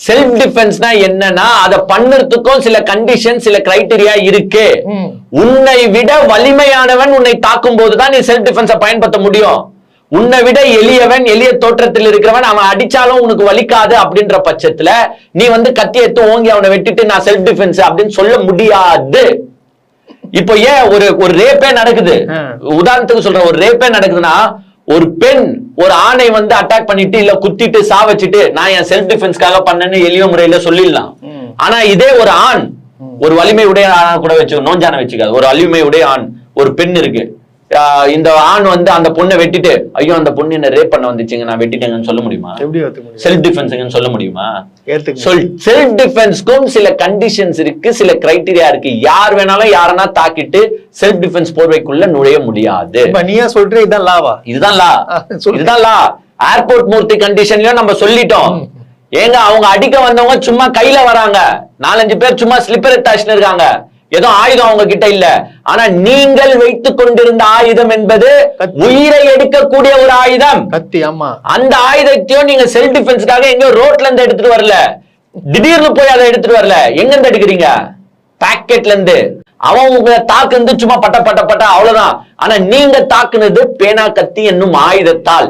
Self டிஃபென்ஸ்னா என்னன்னா அதை பண்ணுறதுக்கும் சில கண்டிஷன் சில கிரைட்டீரியா இருக்கு. உன்னை விட வலிமையானவன் உன்னை தாக்கும் போதுதான் நீ செல்ஃப் டிஃபென்ஸ பயன்படுத்த முடியும் உன்னை விட எளியவன் எளிய தோற்றத்தில் இருக்கிறவன் அவன் அடிச்சாலும் உனக்கு வலிக்காது அப்படின்ற பட்சத்துல நீ வந்து கத்தி எடுத்து ஓங்கி அவனை வெட்டிட்டு நான் செல்ஃப் டிஃபென்ஸ் அப்படின்னு சொல்ல முடியாது இப்போ ஏன் ஒரு ஒரு ரேப்பே நடக்குது. உதாரணத்துக்கு சொல்றேன் ஒரு ரேப்பே நடக்குதுன்னா ஒரு பெண் ஒரு ஆணை வந்து அட்டாக் பண்ணிட்டு இல்ல குத்திட்டு சாவச்சிட்டு நான் என் செல்ஃப் டிஃபென்ஸ்க்காக பண்ணேன்னு எளிய முறையில சொல்லிடலாம். ஆனா இதே ஒரு ஆண் ஒரு வலிமை உடைய ஆணா கூட வச்சு நோஞ்சான வச்சுக்காது. ஒரு வலிமை உடைய ஆண் ஒரு பெண் இருக்கு. இந்த ஆண் வந்து அந்த பொண்ணை வெட்டிட்டு ஐயோ அந்த பொண்ணு என்ன ரேப் பண்ண வந்துச்சுங்க நான் வெட்டிட்டேங்கன்னு சொல்ல முடியுமா? செல்ஃப் டிஃபென்ஸ்ங்கன்னு சொல்ல முடியுமா? செல்ஃப் டிஃபென்ஸ்க்கும் சில கண்டிஷன்ஸ் இருக்கு சில கிரைட்டீரியா இருக்கு. யார் வேணாலும் யாரனா தாக்கிட்டு செல்ஃப் டிஃபென்ஸ் போர்வைக்குள்ள நுழைய முடியாது. நீயா சொல்ற இதான் லாவா இதுதான் லா. இதுதான் லா ஏர்போர்ட் மூர்த்தி கண்டிஷன்லயும் நம்ம சொல்லிட்டோம். ஏங்க அவங்க அடிக்க வந்தவங்க சும்மா கையில வராங்க. நாலஞ்சு பேர் சும்மா ஸ்லிப்பர் அட்டாச்னு இருக்காங்க. ஏதோ ஆயுதம் அவங்க கிட்ட இல்ல. ஆனா நீங்கள் வைத்துக் கொண்டிருந்த ஆயுதம் என்பது. உயிரை எடுக்கக்கூடிய ஒரு ஆயுதம். கத்தி ஆமா. அந்த ஆயுதத்தையும் நீங்க செல்ஃப் டிஃபென்ஸ்க்காக எங்க ரோட்ல இருந்து எடுத்துட்டு வரல. திடீர்னு போய் அதை எடுத்துட்டு வரல. எங்க இருந்து எடுக்கிறீங்க? பாக்கெட்ல இருந்து. அவன் உங்களை தாக்குனது சும்மா பட்ட பட்ட பட்ட அவ்வளவுதான். ஆனா நீங்க தாக்குனது பேனா கத்தி என்னும் ஆயுதத்தால்.